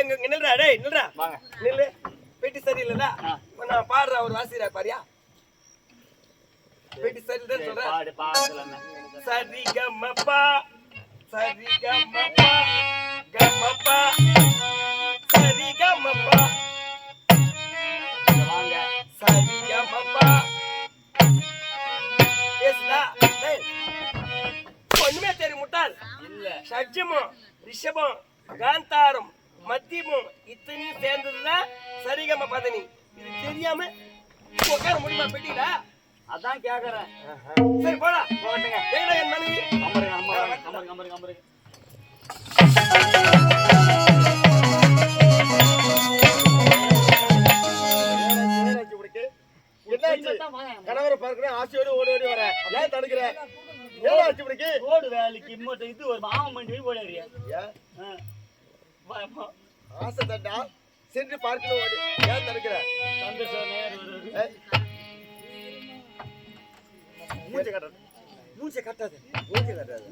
எங்க நில்றா டேய் நில்றா. நில்லு. பெட்டி நான் பாடுற ஒரு வாசிக்கிறா பாரியா? பெட்டி சரியில்லைன்னு சரி, சொல்றேன் சரி கம்மப்பா சரி கம்மப்பா கம்மப்பா சரி கம்மப்பா சரி கம்மப்பா பேசுதா ஒண்ணுமே தெரியும் முட்டாள். இல்ல. ஷட்ஜமும் ரிஷபம் காந்தாரம் மத்தியமும் இத்தனையும் சேர்ந்ததுதான் சரிகம பதனி. இது தெரியாம உட்கார முடியுமா பெட்டியில? அதான் கேக்குறேன். சரி போடா. போகட்டுங்க எங்கடா என் மனைவி. அமருங்க அமருங்க அமருங்க என்னாச்சு? கணவரை பார்க்கணும் ஆசையோடு ஓடி ஓடி வர. ஏன் தடுக்கிற? ரோடு வேலைக்கு இம்மட்டு இது ஒரு மாமன் மண்டி ஓடிறியா ஏன்? ஆசை தண்டா சென்று பார்க்கணும் ஓடி ஏன் தடுக்கிற வருது. ஏய். மூஞ்சை காட்டாது. மூஞ்சை காட்டாது.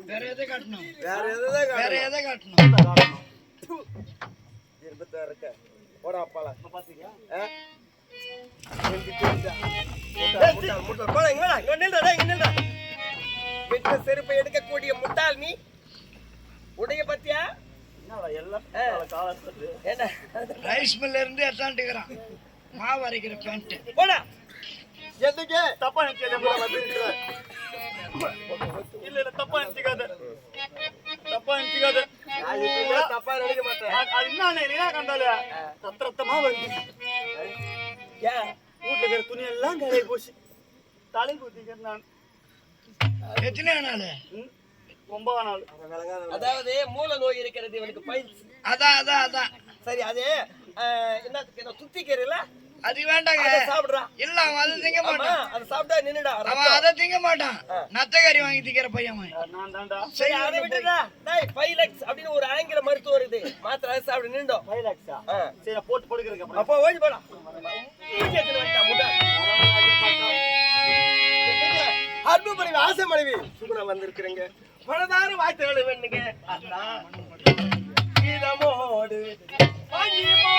வேற எதை காட்டணும்? வேற எதாவது வேற எதை காட்டணும்? இருபத்தாறு இருக்க. போடா அப்பால பாத்தீங்களா? செருப்பை எடுக்கக்கூடிய முட்டாள் நீ. உடைய பத்தியா? என்ன? ரைஸ் மில்ல இருந்து எட்டாண்டுக்கிறான் மாவு அரைக்கிற பேண்ட் போடா. எதுக்கு? தப்பா வந்திருக்கிற? இல்ல இல்ல தப்பா நினைச்சுக்காத. தப்பா நினைச்சுக்காத. நான் தப்பா நினைக்க மாட்டேன். அது என்ன என்ன கண்டால? ரத்த ரத்தமா வந்து ஏன் வீட்டுல இருக்கிற துணி எல்லாம் கரையை போச்சு தலை குத்திக்கிறேன் நான். எத்தனை நாள்? ஒன்பதாம் நாள். அவன் விளங்காத அதாவது மூல நோய் இருக்கிறது இவனுக்கு பயிற்சி. அதான் அதான் அதான். சரி அது என்ன துத்திக்கிறல அது வேண்டாங்க. அதை சாப்பிடுறா. இல்ல அவன் அதை திங்க மாட்டான். அதை சாப்பிட்டா நின்னுடா அவன். அதை திங்க மாட்டான். நத்தக்கறி வாங்கி திங்கிற பையன் அவன். நான் தான்டா. சரி அதை விட்டுடா. டேய் பைலக்ஸ் அப்படின்னு ஒரு ஆங்கில மருத்துவம் இருக்குது மாத்திரை அதை சாப்பிட்டு நின்றோம் ஃபைலாக்ஸா ஆ. சரி போட்டு படுக்கிறேன் அப்புறம். அப்போ ஓடி போடா. அன்பு மனைவி ஆசை மனைவி சுகுணா வந்திருக்கிறீங்க. பலதார வாய்த்து வேணுங்க அதான் இதமோடு பனிமார்கள்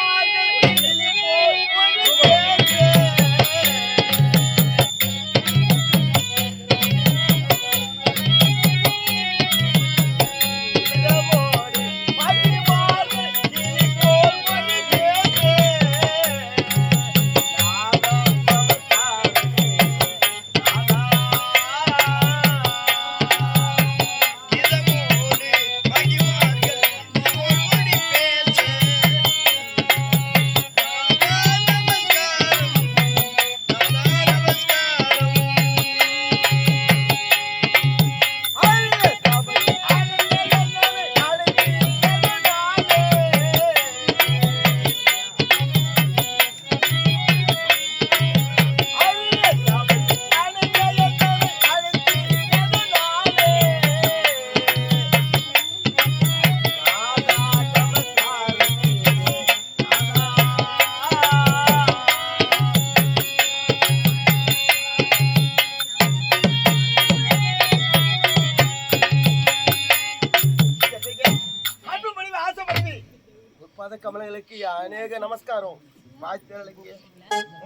அநேக நமஸ்காரம்.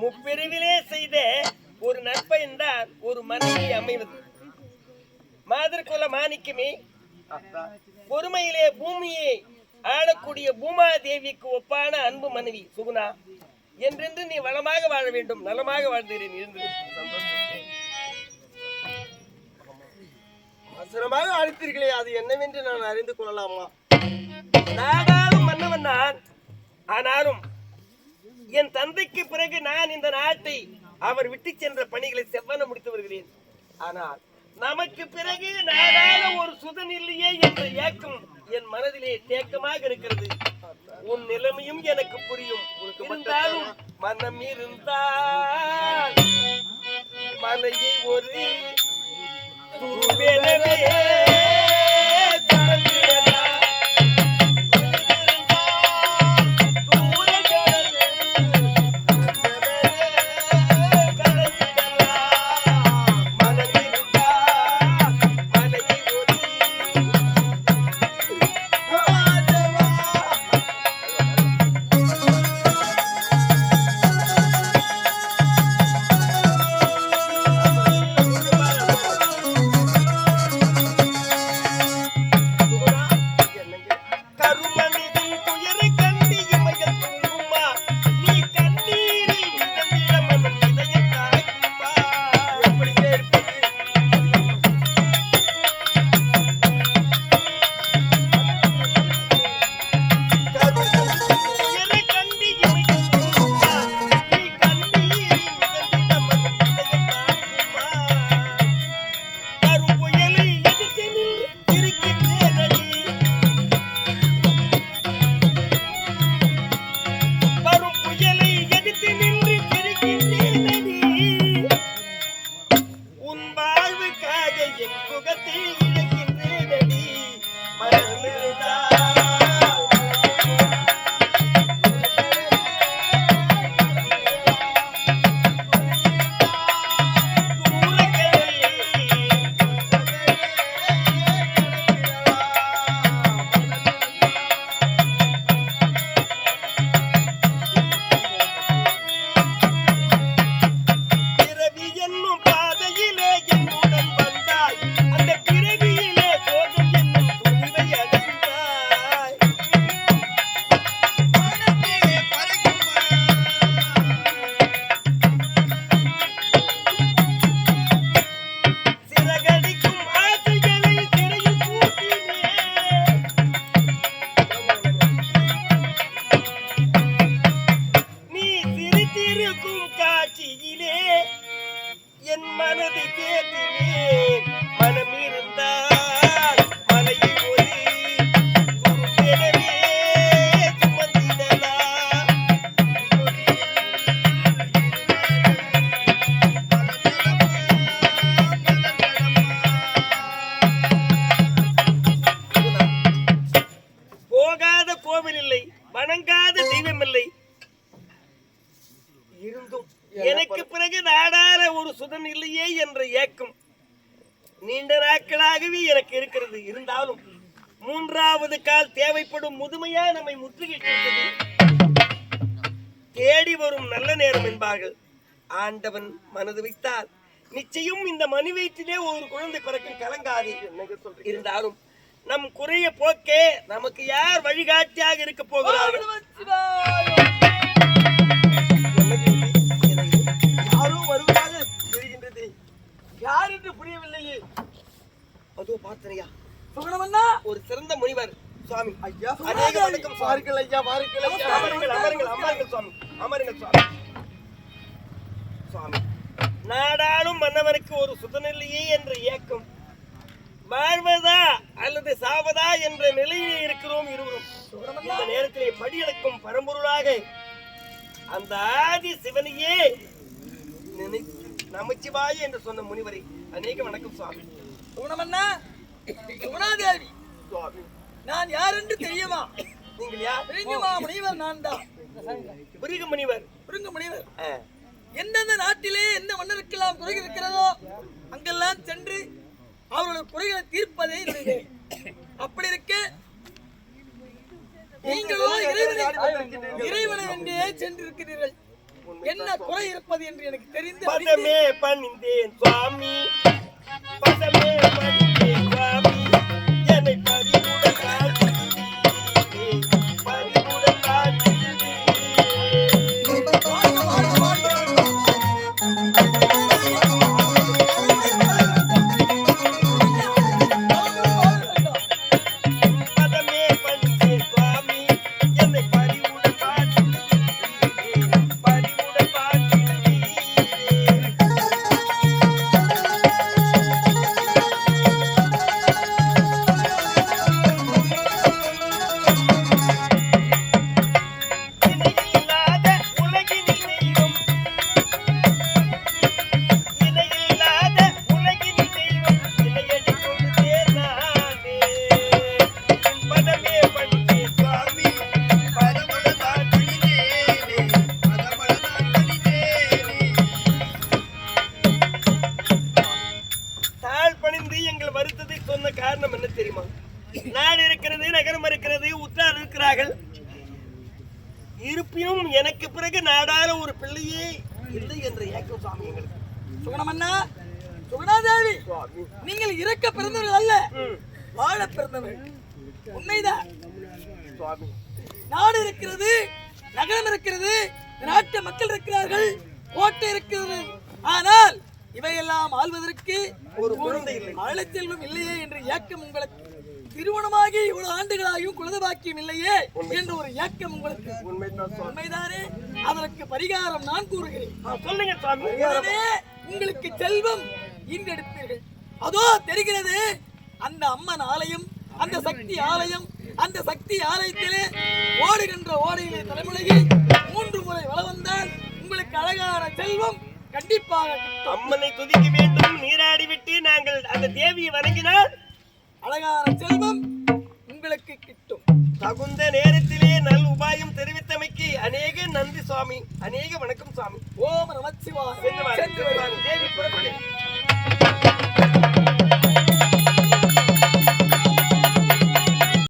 முப்பிரிவிலே செய்த ஒரு நற்பயன் தான் ஒரு மனைவி அமைவது. மாதிரிக்குல மாணிக்கமே பொறுமையிலே பூமியை ஆளக்கூடிய பூமா தேவிக்கு ஒப்பான அன்பு மனைவி சுகுணா என்றென்று நீ வளமாக வாழ வேண்டும் நலமாக வாழ்ந்தேன் இருந்து அவசரமாக அழைத்தீர்களே அது என்னவென்று நான் அறிந்து கொள்ளலாமா? நாடாளும் மன்னவன் நான் ஆனாலும் என் தந்தைக்கு பிறகு நான் இந்த நாட்டை அவர் விட்டு சென்ற பணிகளை செவ்வன முடித்து வருகிறேன் ஆனால் நமக்கு பிறகு நாடான ஒரு சுதன் இல்லையே என்ற ஏக்கம் என் மனதிலே தேக்கமாக இருக்கிறது. உன் நிலைமையும் எனக்கு புரியும். இருந்தாலும் மனம் இருந்தால் மலையை ஒரு Navidad. இல்லையே என்ற ஏக்கம். நீண்ட நாட்களாகவே எனக்கு இருக்கிறது. இருந்தாலும் மூன்றாவது கால் தேவைப்படும் முதுமையா நம்மை முற்றுகையிட்டிருக்கிறது தேடி வரும் நல்ல நேரம் என்பார்கள். ஆண்டவன் மனது வைத்தால் நிச்சயம் இந்த மணி வயிற்றிலே ஒரு குழந்தை பிறக்கும் கலங்காது இருந்தாலும் நம் குறைய போக்கே நமக்கு யார் வழிகாட்டியாக இருக்க போகிறார்கள்? யார் என்று புரியவில்லையே. அதோ பார்த்தனையா சுகணமன்னா ஒரு சிறந்த முனிவர் சுவாமி. ஐயா அநேக வணக்கம் வாருங்கள் ஐயா வாருங்கள் ஐயா. அமருங்கள் அமருங்கள் அமருங்கள் சுவாமி. அமருங்கள் சுவாமி. சுவாமி. நாடாளும் மன்னவனுக்கு ஒரு சுதனில்லையே என்ற ஏக்கம். வாழ்வதா அல்லது சாவதா என்ற நிலையிலே இருக்கிறோம் இருவரும். இந்த நேரத்திலே படியளக்கும் பரம்பொருளாக அந்த ஆதி சிவனையே நினைத்து நமச்சிவாய என்று சொன்ன முனிவரை அநேக வணக்கம் சுவாமி. சுகுணாதேவி சுவாமி. நான் யார் என்று தெரியுமா? நீங்கள் யார்? தெரியுமா முனிவர் நான் தான் புரிக முனிவர் புரிங்க முனிவர். எந்தெந்த நாட்டிலே எந்த மன்னருக்கெல்லாம் குறை இருக்கிறதோ அங்கெல்லாம் சென்று அவர்களுடைய குறைகளை தீர்ப்பதே. அப்படி இருக்க நீங்களோ இறைவனை இறைவனை என்றே சென்றிருக்கிறீர்கள். என்ன குறை இருப்பது என்று எனக்கு தெரிந்து பதமே பணிந்தேன் சுவாமி. பதமே பணிந்தேன் தெரியுமா? நாடு இருக்கிறது நகரம் இருக்கிறது உற்றார் இருக்கிறார்கள். இருப்பினும் எனக்கு பிறகு நாடார ஒரு பிள்ளையே இல்லை என்ற ஏக்கம் சுவாமி எங்களுக்கு. சுகுணமன்னா சுகுணாதேவி நீங்கள் இறக்க பிறந்தவர்கள் அல்ல வாழ பிறந்தவர்கள். உண்மைதான். சுவாமி. நாடு இருக்கிறது நகரம் இருக்கிறது நாட்டு மக்கள் இருக்கிறார்கள் கோட்டை இருக்கிறது. ஆனால் இவையெல்லாம் ஆள்வதற்கு ஒரு குழந்தை இல்லை. இல்லையே என்ற ஏக்கம் உங்களுக்கு திருமணமாகி இவ்வளவு ஆண்டுகளாகியும் குழந்தை பாக்கியம் இல்லையே என்ற ஒரு ஏக்கம் உங்களுக்கு உண்மைதான்? அதற்கு பரிகாரம் நான் கூறுகிறேன். சொல்லுங்க உங்களுக்கு செல்வம் ஈண்டெடுப்பீர்கள் அதோ தெரிகிறது அந்த அம்மன் ஆலயம் அந்த சக்தி ஆலயம் அந்த சக்தி ஆலயத்திலே ஓடுகின்ற ஓடையிலே தலைமுறையில் மூன்று முறை வள வந்தால் உங்களுக்கு அழகான செல்வம் கண்டிப்பாக அம்மனை துதிக்க வேண்டும் நீராடி விட்டு நாங்கள் அந்த தேவியை வணங்கினால் அழகான செல்வம் உங்களுக்கு கிட்டும். தகுந்த நேரத்திலே நல் உபாயம் தெரிவித்தமைக்கு அநேக நன்றி சுவாமி அநேக வணக்கம் சுவாமி. ஓம் நமச்சிவாய் தேவி புறப்படு